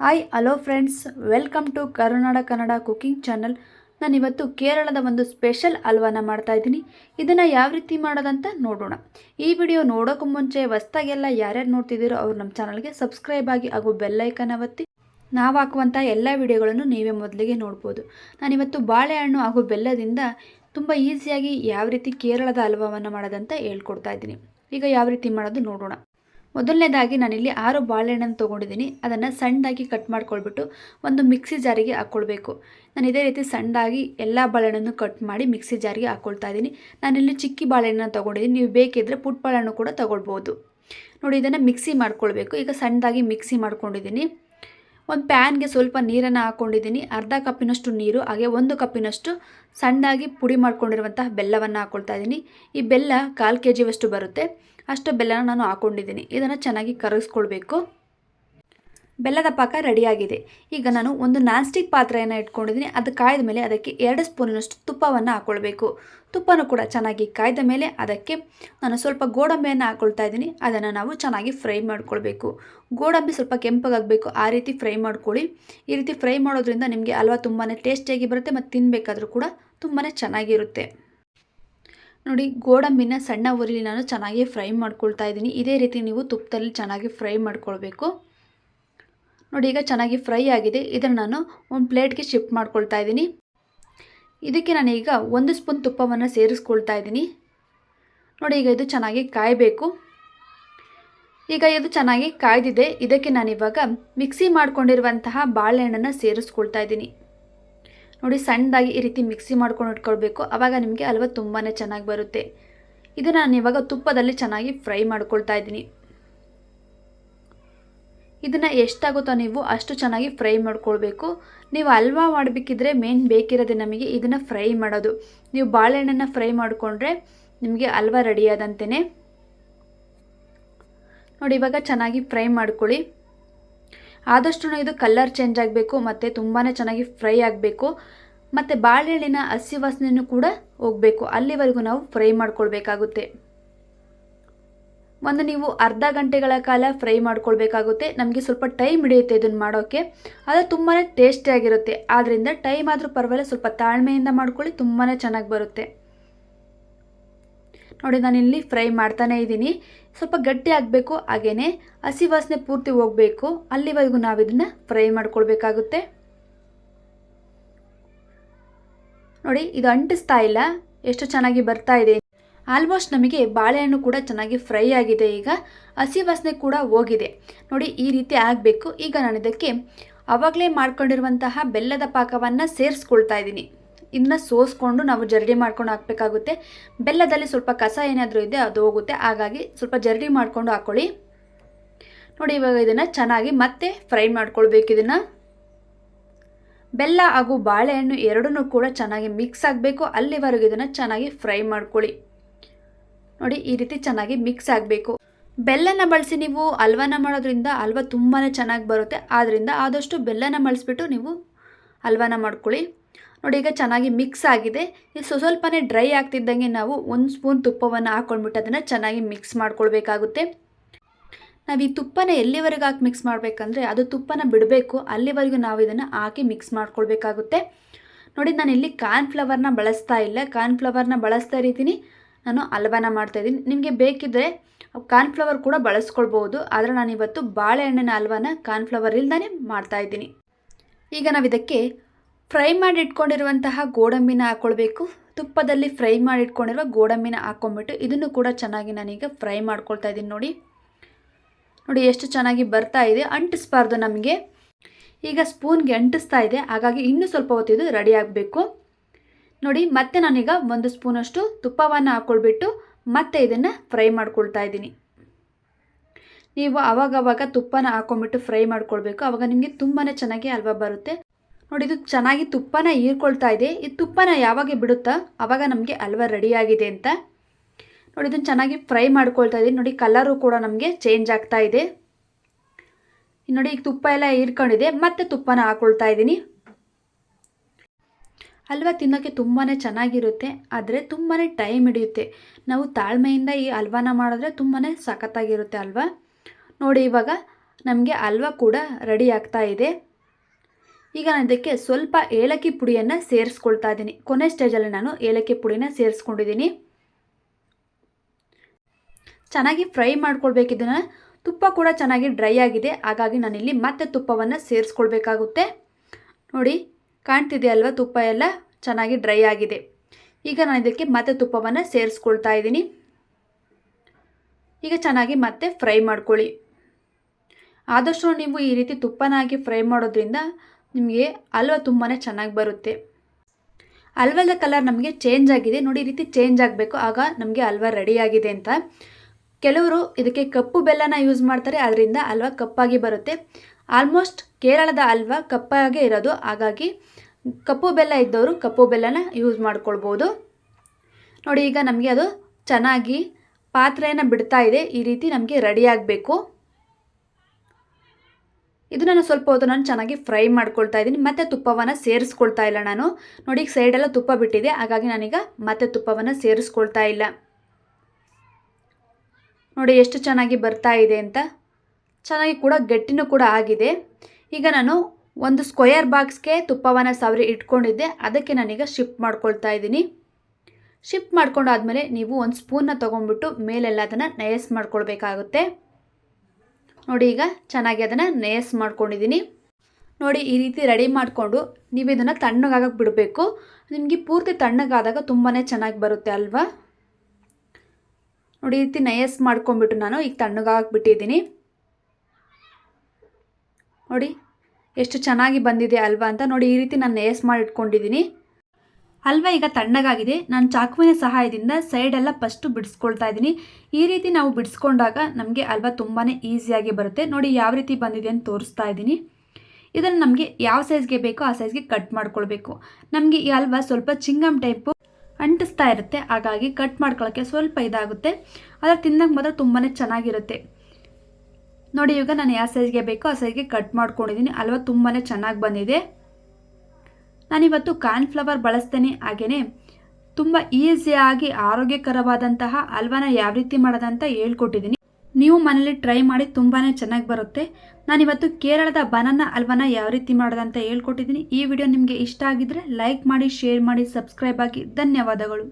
Hi hello friends welcome to Karunada Kannada cooking channel ನಾನು ಇವತ್ತು ಕೇರಳದ ಒಂದು ಸ್ಪೆಷಲ್ ಹಲ್ವಾನ ಮಾಡ್ತಾ ಇದ್ದೀನಿ. ಇದನ್ನು ಯಾವ ರೀತಿ ಮಾಡೋದಂತ ನೋಡೋಣ. ಈ ವಿಡಿಯೋ ನೋಡೋಕ್ಕೂ ಮುಂಚೆ ಹೊಸ್ದಾಗೆಲ್ಲ ಯಾರ್ಯಾರು ನೋಡ್ತಿದ್ದೀರೋ ಅವ್ರು ನಮ್ಮ ಚಾನಲ್ಗೆ ಸಬ್ಸ್ಕ್ರೈಬ್ ಆಗಿ ಹಾಗೂ ಬೆಲ್ಲೈಕನ್ ಒತ್ತಿ ನಾವು ಹಾಕುವಂಥ ಎಲ್ಲ ವಿಡಿಯೋಗಳನ್ನು ನೀವೇ ಮೊದಲಿಗೆ ನೋಡ್ಬೋದು. ನಾನಿವತ್ತು ಬಾಳೆಹಣ್ಣು ಹಾಗೂ ಬೆಲ್ಲದಿಂದ ತುಂಬ ಈಸಿಯಾಗಿ ಯಾವ ರೀತಿ ಕೇರಳದ ಹಲ್ವಾವನ್ನು ಮಾಡೋದಂತ ಹೇಳ್ಕೊಡ್ತಾ ಇದ್ದೀನಿ. ಈಗ ಯಾವ ರೀತಿ ಮಾಡೋದು ನೋಡೋಣ. ಮೊದಲನೇದಾಗಿ ನಾನಿಲ್ಲಿ ಆರು ಬಾಳೆಹಣ್ಣನ್ನು ತೊಗೊಂಡಿದ್ದೀನಿ. ಅದನ್ನು ಸಣ್ಣದಾಗಿ ಕಟ್ ಮಾಡ್ಕೊಳ್ಬಿಟ್ಟು ಒಂದು ಮಿಕ್ಸಿ ಜಾರಿಗೆ ಹಾಕ್ಕೊಳ್ಬೇಕು. ನಾನು ಇದೇ ರೀತಿ ಸಣ್ಣದಾಗಿ ಎಲ್ಲ ಬಾಳೆಹಣ್ಣನ್ನು ಕಟ್ ಮಾಡಿ ಮಿಕ್ಸಿ ಜಾರಿಗೆ ಹಾಕ್ಕೊಳ್ತಾ ಇದ್ದೀನಿ. ನಾನಿಲ್ಲಿ ಚಿಕ್ಕಿ ಬಾಳೆಹಣ್ಣನ್ನು ತೊಗೊಂಡಿದ್ದೀನಿ. ನೀವು ಬೇಕಿದ್ದರೆ ಪುಟ್ ಬಾಳೆಹಣ್ಣು ಕೂಡ ತೊಗೊಳ್ಬೋದು. ನೋಡಿ, ಇದನ್ನು ಮಿಕ್ಸಿ ಮಾಡ್ಕೊಳ್ಬೇಕು. ಈಗ ಸಣ್ಣದಾಗಿ ಮಿಕ್ಸಿ ಮಾಡ್ಕೊಂಡಿದ್ದೀನಿ. ಒಂದು ಪ್ಯಾನ್ಗೆ ಸ್ವಲ್ಪ ನೀರನ್ನು ಹಾಕ್ಕೊಂಡಿದ್ದೀನಿ. ಅರ್ಧ ಕಪ್ಪಿನಷ್ಟು ನೀರು, ಹಾಗೆ ಒಂದು ಕಪ್ಪಿನಷ್ಟು ಸಣ್ಣದಾಗಿ ಪುಡಿ ಮಾಡ್ಕೊಂಡಿರುವಂತಹ ಬೆಲ್ಲವನ್ನು ಹಾಕ್ಕೊಳ್ತಾ ಇದ್ದೀನಿ. ಈ ಬೆಲ್ಲ ಕಾಲು ಕೆ ಜಿಯಷ್ಟು ಬರುತ್ತೆ. ಅಷ್ಟು ಬೆಲ್ಲನ ನಾನು ಹಾಕ್ಕೊಂಡಿದ್ದೀನಿ ಇದನ್ನು ಚೆನ್ನಾಗಿ ಕರಗಿಸ್ಕೊಳ್ಬೇಕು. ಬೆಲ್ಲದ ಪಾಕ ರೆಡಿಯಾಗಿದೆ. ಈಗ ನಾನು ಒಂದು ನಾನ್ ಸ್ಟಿಕ್ ಪಾತ್ರೆಯನ್ನು ಇಟ್ಕೊಂಡಿದ್ದೀನಿ. ಅದು ಕಾಯ್ದ ಮೇಲೆ ಅದಕ್ಕೆ ಎರಡು ಸ್ಪೂನಿನಷ್ಟು ತುಪ್ಪವನ್ನು ಹಾಕ್ಕೊಳ್ಬೇಕು ತುಪ್ಪನೂ ಕೂಡ ಚೆನ್ನಾಗಿ ಕಾಯ್ದ ಮೇಲೆ ಅದಕ್ಕೆ ನಾನು ಸ್ವಲ್ಪ ಗೋಡಂಬಿಯನ್ನು ಹಾಕ್ಕೊಳ್ತಾ ಇದ್ದೀನಿ. ಅದನ್ನು ನಾವು ಚೆನ್ನಾಗಿ ಫ್ರೈ ಮಾಡ್ಕೊಳ್ಬೇಕು. ಗೋಡಂಬಿ ಸ್ವಲ್ಪ ಕೆಂಪಗಾಗಬೇಕು ಆ ರೀತಿ ಫ್ರೈ ಮಾಡ್ಕೊಳ್ಳಿ. ಈ ರೀತಿ ಫ್ರೈ ಮಾಡೋದ್ರಿಂದ ನಿಮಗೆ ಹಲ್ವಾ ತುಂಬಾ ಟೇಸ್ಟಿಯಾಗಿ ಬರುತ್ತೆ ಮತ್ತು ತಿನ್ನಬೇಕಾದ್ರೂ ಕೂಡ ತುಂಬಾ ಚೆನ್ನಾಗಿರುತ್ತೆ. ನೋಡಿ, ಗೋಡಂಬಿನ ಸಣ್ಣ ಉರಿಲಿ ನಾನು ಚೆನ್ನಾಗಿ ಫ್ರೈ ಮಾಡ್ಕೊಳ್ತಾ ಇದ್ದೀನಿ. ಇದೇ ರೀತಿ ನೀವು ತುಪ್ಪದಲ್ಲಿ ಚೆನ್ನಾಗಿ ಫ್ರೈ ಮಾಡ್ಕೊಳ್ಬೇಕು. ನೋಡಿ, ಈಗ ಚೆನ್ನಾಗಿ ಫ್ರೈ ಆಗಿದೆ. ಇದನ್ನು ನಾನು ಒಂದು ಪ್ಲೇಟ್ಗೆ ಶಿಫ್ಟ್ ಮಾಡ್ಕೊಳ್ತಾ ಇದ್ದೀನಿ. ಇದಕ್ಕೆ ನಾನೀಗ ಒಂದು ಸ್ಪೂನ್ ತುಪ್ಪವನ್ನು ಸೇರಿಸ್ಕೊಳ್ತಾ ಇದ್ದೀನಿ. ನೋಡಿ, ಈಗ ಇದು ಚೆನ್ನಾಗಿ ಕಾಯಬೇಕು. ಈಗ ಇದು ಚೆನ್ನಾಗಿ ಕಾಯ್ದಿದೆ. ಇದಕ್ಕೆ ನಾನಿವಾಗ ಮಿಕ್ಸಿ ಮಾಡ್ಕೊಂಡಿರುವಂತಹ ಬಾಳೆಹಣ್ಣನ್ನು ಸೇರಿಸ್ಕೊಳ್ತಾ ಇದ್ದೀನಿ. ನೋಡಿ ಸಣ್ಣದಾಗಿ ಈ ರೀತಿ ಮಿಕ್ಸಿ ಮಾಡ್ಕೊಂಡು ಇಟ್ಕೊಳ್ಬೇಕು. ಆವಾಗ ನಿಮಗೆ ಹಲ್ವ ತುಂಬಾ ಚೆನ್ನಾಗಿ ಬರುತ್ತೆ. ಇದನ್ನು ನಾನು ಇವಾಗ ತುಪ್ಪದಲ್ಲಿ ಚೆನ್ನಾಗಿ ಫ್ರೈ ಮಾಡ್ಕೊಳ್ತಾ ಇದ್ದೀನಿ. ಇದನ್ನು ಎಷ್ಟಾಗುತ್ತೋ ನೀವು ಅಷ್ಟು ಚೆನ್ನಾಗಿ ಫ್ರೈ ಮಾಡ್ಕೊಳ್ಬೇಕು. ನೀವು ಹಲ್ವಾ ಮಾಡಬೇಕಿದ್ರೆ ಮೇನ್ ಬೇಕಿರೋದೇ ನಮಗೆ ಇದನ್ನು ಫ್ರೈ ಮಾಡೋದು. ನೀವು ಬಾಳೆಹಣ್ಣನ್ನು ಫ್ರೈ ಮಾಡಿಕೊಂಡ್ರೆ ನಿಮಗೆ ಹಲ್ವಾ ರೆಡಿಯಾದಂತೆಯೇ ನೋಡಿ ಇವಾಗ ಚೆನ್ನಾಗಿ ಫ್ರೈ ಮಾಡ್ಕೊಳ್ಳಿ. ಆದಷ್ಟು ಇದು ಕಲರ್ ಚೇಂಜ್ ಆಗಬೇಕು, ಮತ್ತು ತುಂಬಾ ಚೆನ್ನಾಗಿ ಫ್ರೈ ಆಗಬೇಕು, ಮತ್ತು ಬಾಳೆಹಣ್ಣಿನ ಹಸಿ ವಾಸನೆಯೂ ಕೂಡ ಹೋಗಬೇಕು. ಅಲ್ಲಿವರೆಗೂ ನಾವು ಫ್ರೈ ಮಾಡ್ಕೊಳ್ಬೇಕಾಗುತ್ತೆ. ಒಂದು ನೀವು ಅರ್ಧ ಗಂಟೆಗಳ ಕಾಲ ಫ್ರೈ ಮಾಡ್ಕೊಳ್ಬೇಕಾಗುತ್ತೆ. ನಮಗೆ ಸ್ವಲ್ಪ ಟೈಮ್ ಹಿಡಿಯುತ್ತೆ ಇದನ್ನು ಮಾಡೋಕ್ಕೆ ಅದು ತುಂಬಾ ಟೇಸ್ಟಿಯಾಗಿರುತ್ತೆ ಆದ್ದರಿಂದ ಟೈಮ್ ಆದರೂ ಪರವಾಗಿಲ್ಲ, ಸ್ವಲ್ಪ ತಾಳ್ಮೆಯಿಂದ ಮಾಡ್ಕೊಳ್ಳಿ ತುಂಬಾ ಚೆನ್ನಾಗಿ ಬರುತ್ತೆ. ನೋಡಿ ನಾನಿಲ್ಲಿ ಫ್ರೈ ಮಾಡ್ತಾನೇ ಇದ್ದೀನಿ. ಸ್ವಲ್ಪ ಗಟ್ಟಿ ಆಗಬೇಕು ಹಾಗೆಯೇ ಹಸಿ ವಾಸನೆ ಪೂರ್ತಿ ಹೋಗಬೇಕು. ಅಲ್ಲಿವರೆಗೂ ನಾವು ಇದನ್ನು ಫ್ರೈ ಮಾಡ್ಕೊಳ್ಬೇಕಾಗುತ್ತೆ. ನೋಡಿ, ಇದು ಅಂಟಿಸ್ತಾ ಇಲ್ಲ. ಎಷ್ಟು ಚೆನ್ನಾಗಿ ಬರ್ತಾ ಇದೆ. ಆಲ್ಮೋಸ್ಟ್ ನಮಗೆ ಬಾಳೆಹಣ್ಣು ಕೂಡ ಚೆನ್ನಾಗಿ ಫ್ರೈ ಆಗಿದೆ ಈಗ. ಹಸಿ ವಾಸನೆ ಕೂಡ ಹೋಗಿದೆ. ನೋಡಿ, ಈ ರೀತಿ ಆಗಬೇಕು. ಈಗ ನಾನು ಇದಕ್ಕೆ ಆವಾಗಲೇ ಮಾಡ್ಕೊಂಡಿರುವಂತಹ ಬೆಲ್ಲದ ಪಾಕವನ್ನು ಸೇರಿಸ್ಕೊಳ್ತಾ ಇದ್ದೀನಿ. ಇದನ್ನ ಸೋಸ್ಕೊಂಡು ನಾವು ಜರಡಿ ಮಾಡ್ಕೊಂಡು ಹಾಕಬೇಕಾಗುತ್ತೆ. ಬೆಲ್ಲದಲ್ಲಿ ಸ್ವಲ್ಪ ಕಸ ಏನಾದರೂ ಇದೆ ಅದು ಹೋಗುತ್ತೆ. ಹಾಗಾಗಿ ಸ್ವಲ್ಪ ಜರಡಿ ಮಾಡಿಕೊಂಡು ಹಾಕ್ಕೊಳ್ಳಿ ನೋಡಿ, ಇವಾಗ ಇದನ್ನು ಚೆನ್ನಾಗಿ ಮತ್ತೆ ಫ್ರೈ ಮಾಡ್ಕೊಳ್ಬೇಕು ಇದನ್ನು. ಬೆಲ್ಲ ಹಾಗೂ ಬಾಳೆಹಣ್ಣು ಎರಡನ್ನೂ ಕೂಡ ಚೆನ್ನಾಗಿ ಮಿಕ್ಸ್ ಆಗಬೇಕು. ಅಲ್ಲಿವರೆಗೂ ಇದನ್ನು ಚೆನ್ನಾಗಿ ಫ್ರೈ ಮಾಡ್ಕೊಳ್ಳಿ. ನೋಡಿ, ಈ ರೀತಿ ಚೆನ್ನಾಗಿ ಮಿಕ್ಸ್ ಆಗಬೇಕು. ಬೆಲ್ಲನ ಬಳಸಿ ನೀವು ಹಲ್ವಾನ ಮಾಡೋದ್ರಿಂದ ಹಲ್ವ ತುಂಬಾ ಚೆನ್ನಾಗಿ ಬರುತ್ತೆ. ಆದ್ದರಿಂದ ಆದಷ್ಟು ಬೆಲ್ಲನ ಬಳಸಿಬಿಟ್ಟು ನೀವು ಹಲ್ವಾನ ಮಾಡ್ಕೊಳ್ಳಿ. ನೋಡಿ, ಈಗ ಚೆನ್ನಾಗಿ ಮಿಕ್ಸ್ ಆಗಿದೆ. ಇದು ಸ್ವಲ್ಪನೇ ಡ್ರೈ ಆಗ್ತಿದ್ದಂಗೆ ನಾವು ಒಂದು ಸ್ಪೂನ್ ತುಪ್ಪವನ್ನು ಹಾಕ್ಕೊಂಡ್ಬಿಟ್ಟು ಅದನ್ನು ಚೆನ್ನಾಗಿ ಮಿಕ್ಸ್ ಮಾಡ್ಕೊಳ್ಬೇಕಾಗುತ್ತೆ. ನಾವು ಈ ತುಪ್ಪನ ಎಲ್ಲಿವರೆಗೂ ಹಾಕಿ ಮಿಕ್ಸ್ ಮಾಡಬೇಕಂದ್ರೆ, ಅದು ತುಪ್ಪನ ಬಿಡಬೇಕು. ಅಲ್ಲಿವರೆಗೂ ನಾವು ಇದನ್ನು ಹಾಕಿ ಮಿಕ್ಸ್ ಮಾಡ್ಕೊಳ್ಬೇಕಾಗುತ್ತೆ. ನೋಡಿ, ನಾನು ಇಲ್ಲಿ ಕಾರ್ನ್ ಫ್ಲವರ್ನ ಬಳಸ್ತಾ ಇಲ್ಲ. ಕಾರ್ನ್ ಫ್ಲವರ್ನ ಬಳಸ್ತಾ ಇರ್ತೀನಿ. ನಾನು ಹಲ್ವಾನ ಮಾಡ್ತಾಯಿದ್ದೀನಿ ನಿಮಗೆ ಬೇಕಿದ್ದರೆ ಕಾರ್ನ್ಫ್ಲವರ್ ಕೂಡ ಬಳಸ್ಕೊಳ್ಬೋದು. ಆದರೆ ನಾನು ಇವತ್ತು ಬಾಳೆಹಣ್ಣಿನ ಹಲ್ವಾನ ಕಾರ್ನ್ಫ್ಲವರ್ ಇಲ್ದೇ ಮಾಡ್ತಾಯಿದ್ದೀನಿ ಈಗ ನಾವು ಇದಕ್ಕೆ ಫ್ರೈ ಮಾಡಿ ಇಟ್ಕೊಂಡಿರುವಂತಹ ಗೋಡಂಬಿನ ಹಾಕ್ಕೊಳ್ಬೇಕು ತುಪ್ಪದಲ್ಲಿ ಫ್ರೈ ಮಾಡಿ ಇಟ್ಕೊಂಡಿರುವ ಗೋಡಂಬಿನ ಹಾಕ್ಕೊಂಬಿಟ್ಟು ಇದನ್ನು ಕೂಡ ಚೆನ್ನಾಗಿ ನಾನೀಗ ಫ್ರೈ ಮಾಡ್ಕೊಳ್ತಾ ಇದ್ದೀನಿ ನೋಡಿ. ನೋಡಿ ಎಷ್ಟು ಚೆನ್ನಾಗಿ ಬರ್ತಾ ಇದೆ, ಅಂಟಿಸ್ಬಾರ್ದು ನಮಗೆ. ಈಗ ಸ್ಪೂನ್ಗೆ ಅಂಟಿಸ್ತಾ ಇದೆ, ಹಾಗಾಗಿ ಇನ್ನೂ ಸ್ವಲ್ಪ ಹೊತ್ತಿದು ರೆಡಿ ಆಗಬೇಕು. ನೋಡಿ ಮತ್ತೆ ನಾನೀಗ ಒಂದು ಸ್ಪೂನಷ್ಟು ತುಪ್ಪವನ್ನು ಹಾಕ್ಕೊಳ್ಬಿಟ್ಟು ಮತ್ತೆ ಇದನ್ನು ಫ್ರೈ ಮಾಡ್ಕೊಳ್ತಾ ಇದ್ದೀನಿ. ನೀವು ಆವಾಗವಾಗ ತುಪ್ಪನ ಹಾಕೊಂಬಿಟ್ಟು ಫ್ರೈ ಮಾಡ್ಕೊಳ್ಬೇಕು, ಆವಾಗ ನಿಮಗೆ ತುಂಬಾ ಚೆನ್ನಾಗಿ ಹಲ್ವಾ ಬರುತ್ತೆ. ನೋಡಿ, ಇದು ಚೆನ್ನಾಗಿ ತುಪ್ಪನ ಹೀರ್ಕೊಳ್ತಾ ಇದೆ. ಈ ತುಪ್ಪನ ಯಾವಾಗ ಬಿಡುತ್ತಾ? ಆವಾಗ ನಮಗೆ ಹಲ್ವ ರೆಡಿಯಾಗಿದೆ ಅಂತ. ನೋಡಿ, ಇದನ್ನು ಚೆನ್ನಾಗಿ ಫ್ರೈ ಮಾಡ್ಕೊಳ್ತಾ ಇದ್ದೀನಿ ನೋಡಿ ಕಲರು ಕೂಡ ನಮಗೆ ಚೇಂಜ್ ಆಗ್ತಾ ಇದೆ. ನೋಡಿ ಈಗ ತುಪ್ಪ ಎಲ್ಲ ಹೀರ್ಕೊಂಡಿದೆ. ಮತ್ತೆ ತುಪ್ಪನ ಹಾಕೊಳ್ತಾ ಇದ್ದೀನಿ ಹಲ್ವ ತಿನ್ನೋಕ್ಕೆ ತುಂಬಾ ಚೆನ್ನಾಗಿರುತ್ತೆ. ಆದರೆ ತುಂಬಾ ಟೈಮ್ ಹಿಡಿಯುತ್ತೆ. ನಾವು ತಾಳ್ಮೆಯಿಂದ ಈ ಹಲ್ವಾನ ಮಾಡಿದ್ರೆ ತುಂಬಾ ಸಖತ್ತಾಗಿರುತ್ತೆ ಅಲ್ವಾ? ನೋಡಿ, ಇವಾಗ ನಮಗೆ ಹಲ್ವ ಕೂಡ ರೆಡಿ ಆಗ್ತಾ ಇದೆ. ಈಗ ನಾನು ಇದಕ್ಕೆ ಸ್ವಲ್ಪ ಏಲಕ್ಕಿ ಪುಡಿಯನ್ನು ಸೇರಿಸ್ಕೊಳ್ತಾ ಇದ್ದೀನಿ. ಕೊನೆ ಸ್ಟೇಜಲ್ಲಿ ನಾನು ಏಲಕ್ಕಿ ಪುಡಿನ ಸೇರಿಸ್ಕೊಂಡಿದ್ದೀನಿ. ಚೆನ್ನಾಗಿ ಫ್ರೈ ಮಾಡ್ಕೊಳ್ಬೇಕು ಇದನ್ನು ತುಪ್ಪ ಕೂಡ ಚೆನ್ನಾಗಿ ಡ್ರೈ ಆಗಿದೆ. ಹಾಗಾಗಿ ನಾನಿಲ್ಲಿ ಮತ್ತೆ ತುಪ್ಪವನ್ನು ಸೇರಿಸ್ಕೊಳ್ಬೇಕಾಗುತ್ತೆ. ನೋಡಿ, ಕಾಣ್ತಿದೆ ಅಲ್ವಾ ತುಪ್ಪ ಎಲ್ಲ? ಚೆನ್ನಾಗಿ ಡ್ರೈ ಆಗಿದೆ. ಈಗ ನಾನು ಇದಕ್ಕೆ ಮತ್ತೆ ತುಪ್ಪವನ್ನು ಸೇರಿಸ್ಕೊಳ್ತಾ ಇದ್ದೀನಿ. ಈಗ ಚೆನ್ನಾಗಿ ಮತ್ತೆ ಫ್ರೈ ಮಾಡ್ಕೊಳ್ಳಿ. ಆದಷ್ಟು ನೀವು ಈ ರೀತಿ ತುಪ್ಪನಾಗಿ ಫ್ರೈ ಮಾಡೋದ್ರಿಂದ ನಿಮಗೆ ಹಲ್ವ ತುಂಬಾ ಚೆನ್ನಾಗಿ ಬರುತ್ತೆ. ಹಲ್ವದ ಕಲರ್ ನಮಗೆ ಚೇಂಜ್ ಆಗಿದೆ. ನೋಡಿ, ಈ ರೀತಿ ಚೇಂಜ್ ಆಗಬೇಕು. ಆಗ ನಮಗೆ ಹಲ್ವ ಆಗಿದೆ ಅಂತ. ಕೆಲವರು ಇದಕ್ಕೆ ಕಪ್ಪು ಬೆಲ್ಲನ ಯೂಸ್ ಮಾಡ್ತಾರೆ. ಅದರಿಂದ ಹಲ್ವ ಕಪ್ಪಾಗಿ ಬರುತ್ತೆ. ಆಲ್ಮೋಸ್ಟ್ ಕೇರಳದ ಹಲ್ವ ಕಪ್ಪಾಗೆ ಇರೋದು. ಹಾಗಾಗಿ ಕಪ್ಪು ಬೆಲ್ಲ ಇದ್ದವರು ಕಪ್ಪು ಬೆಲ್ಲನ ಯೂಸ್ ಮಾಡ್ಕೊಳ್ಬೋದು. ನೋಡಿ, ಈಗ ನಮಗೆ ಅದು ಚೆನ್ನಾಗಿ ಪಾತ್ರೆಯನ್ನು ಬಿಡ್ತಾ ಇದೆ. ಈ ರೀತಿ ನಮಗೆ ರೆಡಿ ಆಗಬೇಕು. ಇದು ನಾನು ಸ್ವಲ್ಪ ಹೊತ್ತು ನಾನು ಚೆನ್ನಾಗಿ ಫ್ರೈ ಮಾಡ್ಕೊಳ್ತಾ ಇದ್ದೀನಿ. ಮತ್ತೆ ತುಪ್ಪವನ್ನು ಸೇರಿಸ್ಕೊಳ್ತಾ ಇಲ್ಲ ನಾನು. ನೋಡಿ, ಈಗ ಸೈಡೆಲ್ಲ ತುಪ್ಪ ಬಿಟ್ಟಿದೆ. ಹಾಗಾಗಿ ನಾನೀಗ ಮತ್ತೆ ತುಪ್ಪವನ್ನು ಸೇರಿಸ್ಕೊಳ್ತಾ ಇಲ್ಲ. ನೋಡಿ, ಎಷ್ಟು ಚೆನ್ನಾಗಿ ಬರ್ತಾ ಇದೆ ಅಂತ. ಚೆನ್ನಾಗಿ ಕೂಡ ಗಟ್ಟಿನೂ ಕೂಡ ಆಗಿದೆ. ಈಗ ನಾನು ಒಂದು ಸ್ಕ್ವಯರ್ ಬಾಕ್ಸ್ಗೆ ತುಪ್ಪವನ್ನು ಸವರಿ ಇಟ್ಕೊಂಡಿದ್ದೆ. ಅದಕ್ಕೆ ನಾನೀಗ ಶಿಫ್ಟ್ ಮಾಡ್ಕೊಳ್ತಾ ಇದ್ದೀನಿ. ಶಿಫ್ಟ್ ಮಾಡ್ಕೊಂಡಾದ್ಮೇಲೆ ನೀವು ಒಂದು ಸ್ಪೂನ್ನ ತೊಗೊಂಡ್ಬಿಟ್ಟು ಮೇಲೆಲ್ಲ ಅದನ್ನು ನಯಸ್ ಮಾಡ್ಕೊಳ್ಬೇಕಾಗುತ್ತೆ. ನೋಡಿ ಈಗ ಚೆನ್ನಾಗಿ ಅದನ್ನು ನೇಸ್ ಮಾಡ್ಕೊಂಡಿದ್ದೀನಿ. ನೋಡಿ ಈ ರೀತಿ ರೆಡಿ ಮಾಡಿಕೊಂಡು ನೀವು ಇದನ್ನು ತಣ್ಣಗಾಗಕ್ಕೆ ಬಿಡಬೇಕು. ನಿಮಗೆ ಪೂರ್ತಿ ತಣ್ಣಗಾದಾಗ ತುಂಬಾ ಚೆನ್ನಾಗಿ ಬರುತ್ತೆ ಅಲ್ವಾ? ನೋಡಿ ಈ ರೀತಿ ನಯಸ್ ಮಾಡ್ಕೊಂಡ್ಬಿಟ್ಟು ನಾನು ಈಗ ತಣ್ಣಗಾಗಕ್ಕೆ ಬಿಟ್ಟಿದ್ದೀನಿ. ನೋಡಿ ಎಷ್ಟು ಚೆನ್ನಾಗಿ ಬಂದಿದೆ ಅಲ್ವಾ ಅಂತ ನೋಡಿ ಈ ರೀತಿ ನಾನು ನಯಸ್ ಮಾಡಿ ಇಟ್ಕೊಂಡಿದ್ದೀನಿ ಹಲ್ವ ಈಗ ತಣ್ಣಗಾಗಿದೆ? ನಾನು ಚಾಕುವಿನ ಸಹಾಯದಿಂದ ಸೈಡೆಲ್ಲ ಫಸ್ಟು ಬಿಡಿಸ್ಕೊಳ್ತಾ ಇದ್ದೀನಿ. ಈ ರೀತಿ ನಾವು ಬಿಡಿಸ್ಕೊಂಡಾಗ ನಮಗೆ ಹಲ್ವ ತುಂಬಾ ಈಸಿಯಾಗಿ ಬರುತ್ತೆ. ನೋಡಿ ಯಾವ ರೀತಿ ಬಂದಿದೆ ಅಂತ ತೋರಿಸ್ತಾ ಇದ್ದೀನಿ. ಇದನ್ನು ನಮಗೆ ಯಾವ ಸೈಜ್ಗೆ ಬೇಕೋ ಆ ಸೈಜ್ಗೆ ಕಟ್ ಮಾಡ್ಕೊಳ್ಬೇಕು. ನಮಗೆ ಈ ಹಲ್ವ ಸ್ವಲ್ಪ ಚಿಂಗಮ್ ಟೈಪು ಅಂಟಿಸ್ತಾ ಇರುತ್ತೆ. ಹಾಗಾಗಿ ಕಟ್ ಮಾಡ್ಕೊಳ್ಳೋಕ್ಕೆ ಸ್ವಲ್ಪ ಇದಾಗುತ್ತೆ. ಆದರೆ ತಿನ್ನೋಕೆ ಮಾತ್ರ ತುಂಬಾ ಚೆನ್ನಾಗಿರುತ್ತೆ. ನೋಡಿ ಇವಾಗ ನಾನು ಯಾವ ಸೈಜ್ಗೆ ಬೇಕೋ ಆ ಸೈಜ್ಗೆ ಕಟ್ ಮಾಡ್ಕೊಂಡಿದ್ದೀನಿ. ಹಲ್ವ ತುಂಬಾ ಚೆನ್ನಾಗಿ ಬಂದಿದೆ. ನಾನಿವತ್ತು ಕಾರ್ನ್ಫ್ಲವರ್ ಬಳಸ್ತೇನೆ ಹಾಗೆಯೇ ತುಂಬ ಈಸಿಯಾಗಿ ಆರೋಗ್ಯಕರವಾದಂತಹ ಹಲ್ವಾನ ಯಾವ ರೀತಿ ಮಾಡೋದಂತ ಹೇಳ್ಕೊಟ್ಟಿದ್ದೀನಿ ನೀವು ಮನೇಲಿ ಟ್ರೈ ಮಾಡಿ ತುಂಬಾ ಚೆನ್ನಾಗಿ ಬರುತ್ತೆ. ನಾನಿವತ್ತು ಕೇರಳದ ಬನಾನ ಅಲ್ವಾನ ಯಾವ ರೀತಿ ಮಾಡೋದಂತ ಹೇಳ್ಕೊಟ್ಟಿದ್ದೀನಿ ಈ ವಿಡಿಯೋ ನಿಮಗೆ ಇಷ್ಟ ಆಗಿದ್ರೆ ಲೈಕ್ ಮಾಡಿ ಶೇರ್ ಮಾಡಿ ಸಬ್ಸ್ಕ್ರೈಬ್ ಆಗಿ ಧನ್ಯವಾದಗಳು.